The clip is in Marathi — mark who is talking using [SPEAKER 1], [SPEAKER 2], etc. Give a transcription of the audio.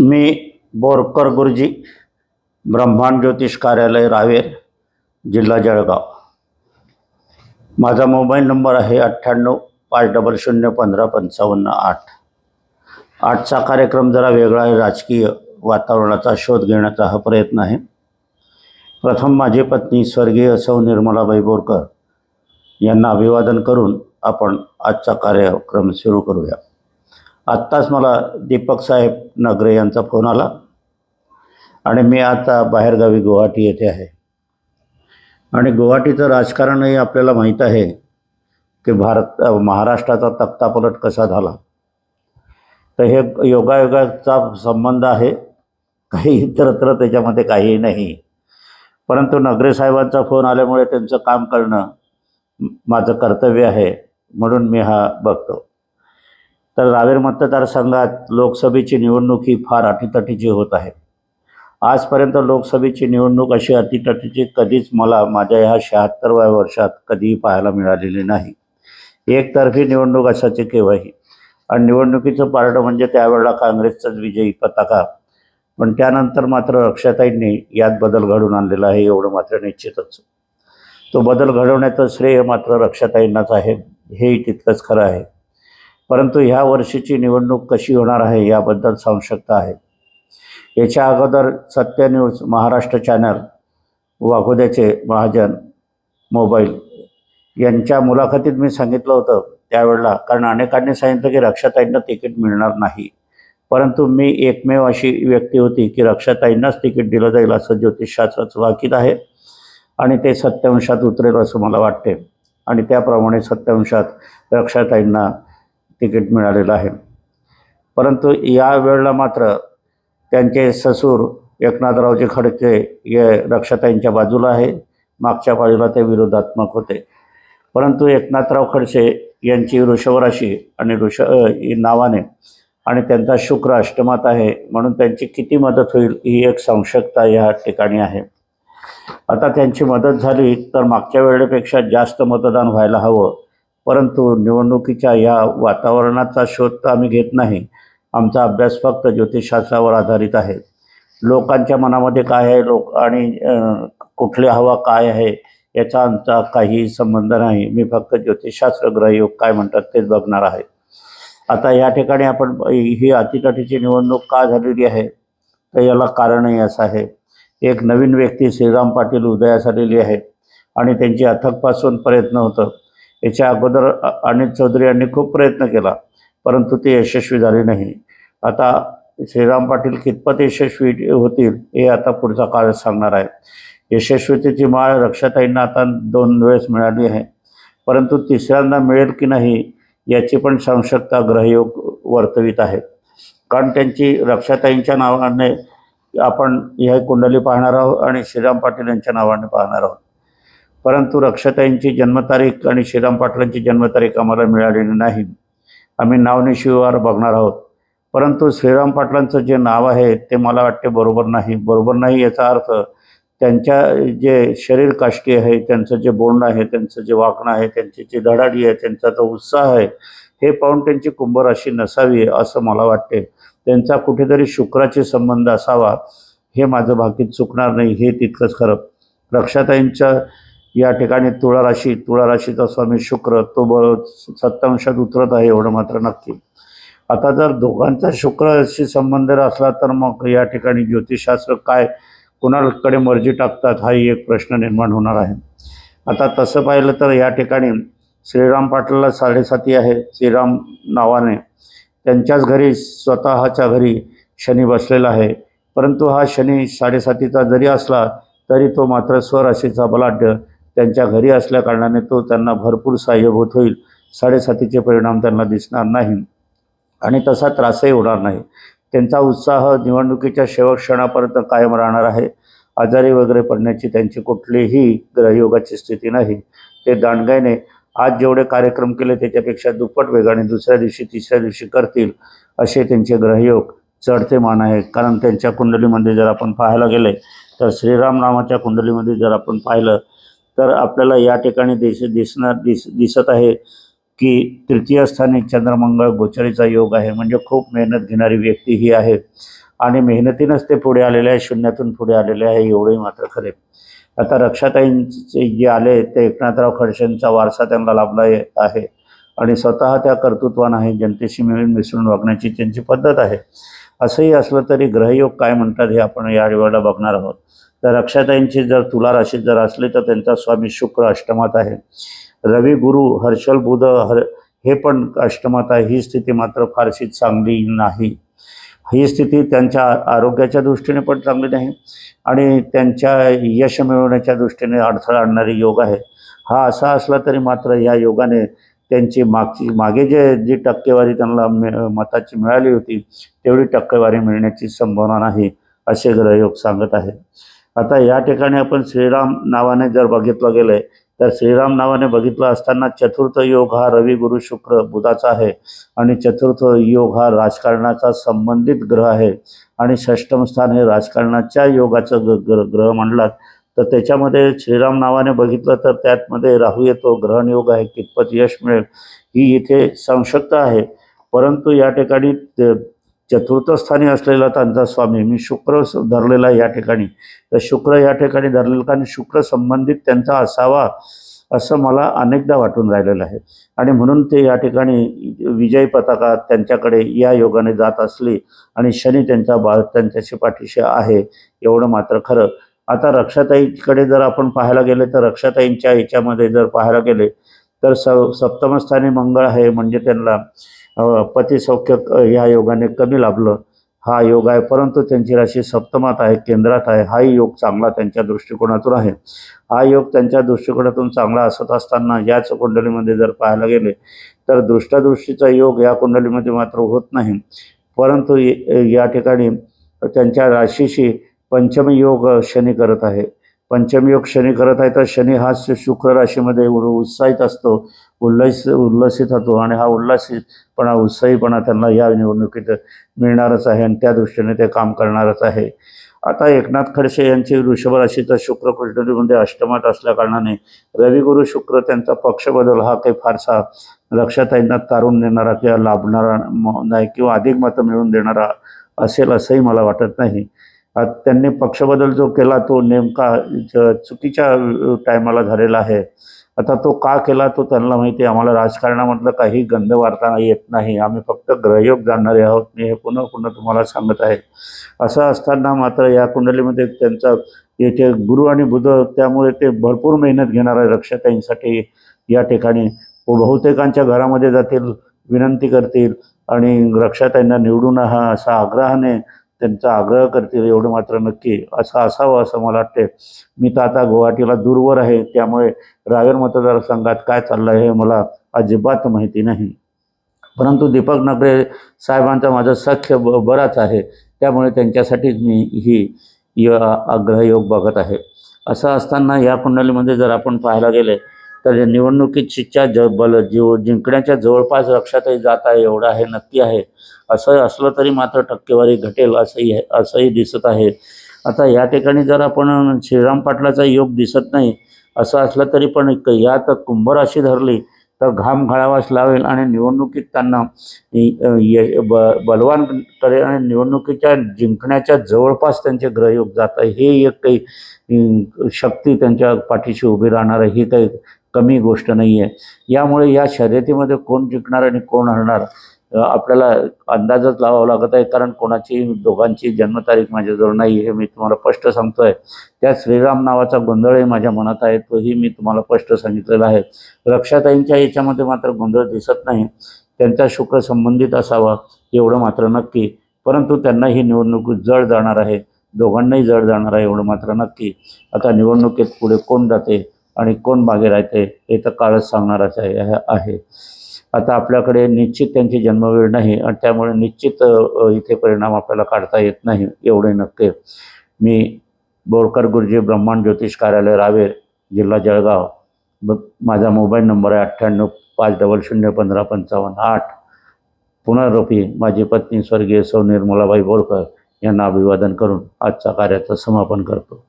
[SPEAKER 1] मी बोरकर गुरुजी ब्रह्मांड ज्योतिष कार्यालय रावेर जिल्हा जळगाव. माझा मोबाईल नंबर आहे अठ्ठ्याण्णव पाच डबल शून्य पंधरा पंचावन्न आठ. आठचा कार्यक्रम जरा वेगळा आहे राजकीय वातावरणाचा शोध घेण्याचा हा प्रयत्न आहे. प्रथम माझी पत्नी स्वर्गीय सौ निर्मलाबाई बोरकर यांना अभिवादन करून आपण आजचा कार्यक्रम सुरू करूया. आत्ताच मला दीपक साहेब नगरे यांचा फोन आला. आणि मी आता बाहेरगावी गुवाहाटी येथे आहे. आणि गुवाहाटीचं राजकारणही आपल्याला माहीत आहे की भारत महाराष्ट्राचा तक्तापलट कसा झाला. तर हे योगायोगाचा संबंध आहे. काही इतरत्र त्याच्यामध्ये काहीही नाही. परंतु नगरे साहेबांचा फोन आल्यामुळे त्यांचं काम करणं माझं कर्तव्य आहे म्हणून मी हा बघतो. तर रावेर मतदारसंघात लोकसभेची निवडणूक ही फार अटीतटीची होत आहे. आजपर्यंत लोकसभेची निवडणूक अशी अटीतटीची कधीच मला माझ्या ह्या शहात्तरव्या वर्षात कधीही पाहायला मिळालेली नाही. एकतर्फी निवडणूक असायची केव्हाही. आणि निवडणुकीचं पारडं म्हणजे त्यावेळेला काँग्रेसचाच विजयी पताका. पण त्यानंतर मात्र रक्षाताईंनी यात बदल घडून आणलेला आहे एवढं मात्र निश्चितच. तो बदल घडवण्याचं श्रेय मात्र रक्षाताईंनाच आहे. हेही तितकंच खरं आहे. परंतु ह्या वर्षीची निवडणूक कशी होणार आहे याबद्दल संशक्ता आहे. याच्या अगोदर सत्य न्यूज महाराष्ट्र चॅनल वाघोद्याचे महाजन मोबाईल यांच्या मुलाखतीत मी सांगितलं होतं त्यावेळेला कारण अनेकांनी सांगितलं की रक्षाताईंना तिकीट मिळणार नाही. परंतु मी एकमेव अशी व्यक्ती होती की रक्षाताईंनाच तिकीट दिलं जाईल असं ज्योतिषशास्त्राचं वाकीत आहे आणि ते सत्यांशात उतरेल असं मला वाटते. आणि त्याप्रमाणे सत्यांशात रक्षाताईंना तिकीट मिळालेलं आहे. परंतु या वेळेला मात्र त्यांचे ससूर एकनाथरावचे खडके हे रक्षाताईंच्या बाजूला आहे. मागच्या बाजूला ते विरोधात्मक होते. परंतु एकनाथराव खडसे यांची ऋषभराशी आणि ऋष ही नावाने आणि त्यांचा शुक्र अष्टमात आहे म्हणून त्यांची किती मदत होईल ही एक संशक्ता या ठिकाणी आहे. आता त्यांची मदत झाली तर मागच्या वेळेपेक्षा जास्त मतदान व्हायला हवं. परंतु निवडणुकीच्या या वातावरणाचा शोध तर आम्ही घेत नाही. आमचा अभ्यास फक्त ज्योतिषशास्त्रावर आधारित आहे. लोकांच्या मनामध्ये काय आहे लोक आणि कुठली हवा काय आहे याचा आमचा काही संबंध नाही. मी फक्त ज्योतिषशास्त्र ग्रहयोग काय म्हणतात तेच बघणार आहे. आता या ठिकाणी आपण ही अतिकाठीची निवडणूक का झालेली आहे? तर याला कारणही असं आहे. एक नवीन व्यक्ती श्रीराम पाटील उदयास आलेली आहे आणि त्यांची अथकपासून प्रयत्न होतं. याच्या अगोदर अनिल चौधरी यांनी खूप प्रयत्न केला परंतु ते यशस्वी झाले नाही. आता श्रीराम पाटील कितपत यशस्वी होतील हे आता पुढचा काळ सांगणार आहे. यशस्वीतेची माळ रक्षाताईंना आता दोन वेळेस मिळाली आहे परंतु तिसऱ्यांदा मिळेल की नाही याची पण संशक्ता ग्रहयोग वर्तवित आहे कारण त्यांची रक्षाताईंच्या नावाने आपण ह्या कुंडली पाहणार आहोत आणि श्रीराम पाटील यांच्या नावाने पाहणार आहोत. परंतु रक्षाताईंची जन्मतारीख आणि श्रीराम पाटलांची जन्मतारीख आम्हाला मिळालेली नाही. आम्ही नावनिशिवार बघणार आहोत. परंतु श्रीराम पाटलांचं जे नाव आहे ते मला वाटते बरोबर नाही. बरोबर नाही याचा अर्थ त्यांच्या जे शरीर काष्टी आहे त्यांचं जे बोलणं आहे त्यांचं जे वागणं आहे त्यांची जी धडाडी आहे त्यांचा जो उत्साह आहे हे पाहून त्यांची कुंभराशी नसावी असं मला वाटते. त्यांचा कुठेतरी शुक्राचे संबंध असावा हे माझं भाकीत चुकणार नाही हे तितकंच खरं. रक्षाताईंच्या या ठिकाणी तुळा राशी तुळा राशीचा स्वामी शुक्र तो ब सत्तांशात उतरत आहे एवढं मात्र नक्की. आता जर दोघांचा शुक्राशी संबंध असला तर मग या ठिकाणी ज्योतिषशास्त्र काय कुणाकडे मर्जी टाकतात हाही एक प्रश्न निर्माण होणार आहे. आता तसं पाहिलं तर या ठिकाणी श्रीराम पाटलाला साडेसाती आहे. श्रीराम नावाने त्यांच्याच घरी स्वतःच्या घरी शनी बसलेला आहे. परंतु हा शनी साडेसातीचा जरी असला तरी तो मात्र स्वराशीचा बलाढ्य त्यांच्या घरी असल्याकारणाने तो त्यांना भरपूर सहाय्यभूत होईल. साडेसातीचे परिणाम त्यांना दिसणार नाही. आणि तसा त्रासही होणार नाही. त्यांचा उत्साह निवडणुकीच्या शेवट क्षणापर्यंत कायम राहणार आहे. आजारी वगैरे पडण्याची त्यांची कुठलीही ग्रहयोगाची स्थिती नाही. ते दांडगाईने आज जेवढे कार्यक्रम केले त्याच्यापेक्षा दुप्पट वेगाने दुसऱ्या दिवशी तिसऱ्या दिवशी करतील असे त्यांचे ग्रहयोग चढते मान आहे कारण त्यांच्या कुंडलीमध्ये जर आपण पाहायला गेले तर श्रीराम नामाच्या कुंडलीमध्ये जर आपण पाहिलं तर आपल्याला या ठिकाणी दिस दिसणार दिस दिसत आहे की तृतीय स्थानी चंद्रमंगळ गोचरीचा योग आहे. म्हणजे खूप मेहनत घेणारी व्यक्ती ही आहे. आणि मेहनतीनंच ते पुढे आलेले आहे. शून्यातून पुढे आलेले आहे. एवढंही मात्र खरे. आता रक्षाताईंचे जे आले ते एकनाथराव खडसेंचा वारसा त्यांना लाभला आहे आणि स्वतः त्या कर्तृत्वान आहे. जनतेशी मिळून मिसळून वागण्याची त्यांची पद्धत आहे. असंही असलं तरी ग्रहयोग काय म्हणतात हे आपण या वेळेला बघणार आहोत. तर अक्षताईंची जर तुला राशीत जर असली तर त्यांचा स्वामी शुक्र अष्टमात आहे. रवी गुरु हर्षल बुध हर हे पण अष्टमात आहे. ही स्थिती मात्र फारशी चांगली नाही. ही स्थिती त्यांच्या आरोग्याच्या दृष्टीने पण चांगली नाही आणि त्यांच्या यश मिळवण्याच्या दृष्टीने अडथळा आणणारी योग आहे. हा असा असला तरी मात्र या योगाने त्यांची मागची मागे जे जी टक्केवारी त्यांना मि मताची मिळाली होती तेवढी टक्केवारी मिळण्याची संभावना नाही असे ग्रहयोग सांगत आहे. आता या ठिकाणी आपण श्रीराम नावाने जर बघितलं गेलं आहे तर श्रीराम नावाने बघितलं असताना चतुर्थ योग हा रवी गुरु शुक्र बुधाचा आहे. आणि चतुर्थ योग हा राजकारणाचा संबंधित ग्रह आहे. आणि षष्टम स्थान हे राजकारणाच्या योगाचं ग ग्र ग्रह म्हणलात. तर त्याच्यामध्ये श्रीराम नावाने बघितलं तर त्यातमध्ये राहू येतो ग्रहणयोग आहे कितपत यश मिळेल ही इथे संशक्त आहे. परंतु या ठिकाणी चतुर्थस्थानी असलेला त्यांचा स्वामी. मी शुक्र धरलेला या ठिकाणी. तर शुक्र या ठिकाणी धरलेला कारण शुक्र संबंधित त्यांचा असावा असं मला अनेकदा वाटून राहिलेलं आहे. आणि म्हणून ते या ठिकाणी विजय पताका त्यांच्याकडे या योगाने जात असली आणि शनी त्यांचा बा त्यांच्याशी पाठीशी आहे एवढं मात्र खरं. आता रक्षाताईकडे जर आपण पाहायला गेले तर रक्षाताईंच्या याच्यामध्ये जर पाहायला गेले तर स सप्तमस्थानी मंगळ आहे म्हणजे त्यांना पतिसौख्य ह्या योगाने कमी लाभलं. हा योग आहे परंतु त्यांची राशी सप्तमात आहे केंद्रात आहे. हाही योग चांगला त्यांच्या दृष्टिकोनातून आहे. हा योग त्यांच्या दृष्टिकोनातून चांगला असत असताना याच कुंडलीमध्ये जर पाहायला गेले तर दृष्टादृष्टीचा योग या कुंडलीमध्ये मात्र होत नाही. परंतु या ठिकाणी त्यांच्या राशीशी पंचमी योग शनी करत आहे. पंचमयोग शनी करत आहे तर शनी हा शुक्र राशीमध्ये उ- उत्साहित असतो उल्लस उल्लसित होतो आणि हा उल्हासितपणा उत्साहीपणा त्यांना या निवडणुकीत मिळणारच आहे आणि त्या दृष्टीने ते काम करणारच आहे. आता एकनाथ खडसे यांची वृषभ राशीचा शुक्र कुंडलीमध्ये अष्टमात असल्याकारणाने रविगुरु शुक्र त्यांचा पक्ष बदल हा काही फारसा लक्षात यांना तारून देणारा किंवा लाभणारा नाही किंवा अधिक मतं मिळवून देणारा असेल असंही मला वाटत नाही. त्यांनी पक्षबदल जो केला तो नेमका चुकीच्या टायमाला झालेला आहे. आता तो का केला तो त्यांना माहिती आहे. आम्हाला राजकारणामधलं काही गंध वार्ता येत नाही. आम्ही फक्त ग्रहयोग जाणणारे आहोत. मी हे पुन्हा पुन्हा तुम्हाला सांगत आहे. असं असताना मात्र या कुंडलीमध्ये त्यांचा येथे गुरु आणि बुध त्यामुळे ते भरपूर मेहनत घेणार आहे रक्षाताईंसाठी. या ठिकाणी बहुतेकांच्या घरामध्ये जातील विनंती करतील आणि रक्षाताईंना निवडून हा असा आग्रहाने त्यांचा आग्रह करतील एवढं मात्र नक्की असं असावं असं मला वाटते मी तर आता गुवाहाटीला दूरवर आहे त्यामुळे रावेर मतदारसंघात काय चाललं आहे हे मला अजिबात माहिती नाही. परंतु दीपक नगरे साहेबांचा माझं सख्य ब बराच आहे त्यामुळे त्यांच्यासाठीच मी ही य आग्रहयोग बघत आहे. असं असताना या कुंडलीमध्ये जर आपण पाहायला गेले तर निवडणुकीच्या ज बल जीव जिंकण्याच्या जवळपास लक्षातही जात आहे एवढं आहे नक्की आहे. असं असलं तरी मात्र टक्केवारी घटेल असंही असंही दिसत आहे. आता या ठिकाणी जर आपण श्रीराम पाटलाचा योग दिसत नाही असं असलं तरी पण यात कुंभराशी धरली तर घाम घाळावास लावेल आणि निवडणुकीत त्यांना ब बलवान करेल आणि निवडणुकीच्या जिंकण्याच्या जवळपास त्यांचे ग्रहयोग जात आहे. हे एक काही शक्ती त्यांच्या पाठीशी उभी राहणार आहे. ही काही कमी गोष्ट नाही आहे यामुळे या शर्यतीमध्ये कोण जिंकणार आणि कोण हरणार आपल्याला अंदाजच लावावा लागत आहे. कारण कोणाची दोघांची जन्मतारीख माझ्याजवळ नाही हे मी तुम्हाला स्पष्ट सांगतो आहे त्या श्रीराम नावाचा गोंधळही माझ्या मनात आहे तोही मी तुम्हाला स्पष्ट सांगितलेला आहे. रक्षाताईंच्या याच्यामध्ये मात्र गोंधळ दिसत नाही. त्यांचा शुक्र संबंधित असावा एवढं मात्र नक्की. परंतु त्यांना ही निवडणूक जड जाणार आहे. दोघांनाही जड जाणार आहे एवढं मात्र नक्की. आता निवडणुकीत पुढे कोण जाते आणि कोण मागे राहते हे तर काळच सांगणारच आहे आहे आता आपल्याकडे निश्चित त्यांची जन्मवेळ नाही आणि त्यामुळे निश्चित इथे परिणाम आपल्याला काढता येत नाही एवढे नक्की. मी बोरकर गुरुजी ब्रह्मांड ज्योतिष कार्यालय रावेर जिल्हा जळगाव. ब माझा मोबाईल नंबर आहे अठ्ठ्याण्णव पाच डबल शून्य पंधरा पंचावन्न आठ. पुनरुपी माझी पत्नी स्वर्गीय सौ निर्मलाबाई बोरकर यांना अभिवादन करून आजचा कार्याचं समापन करतो.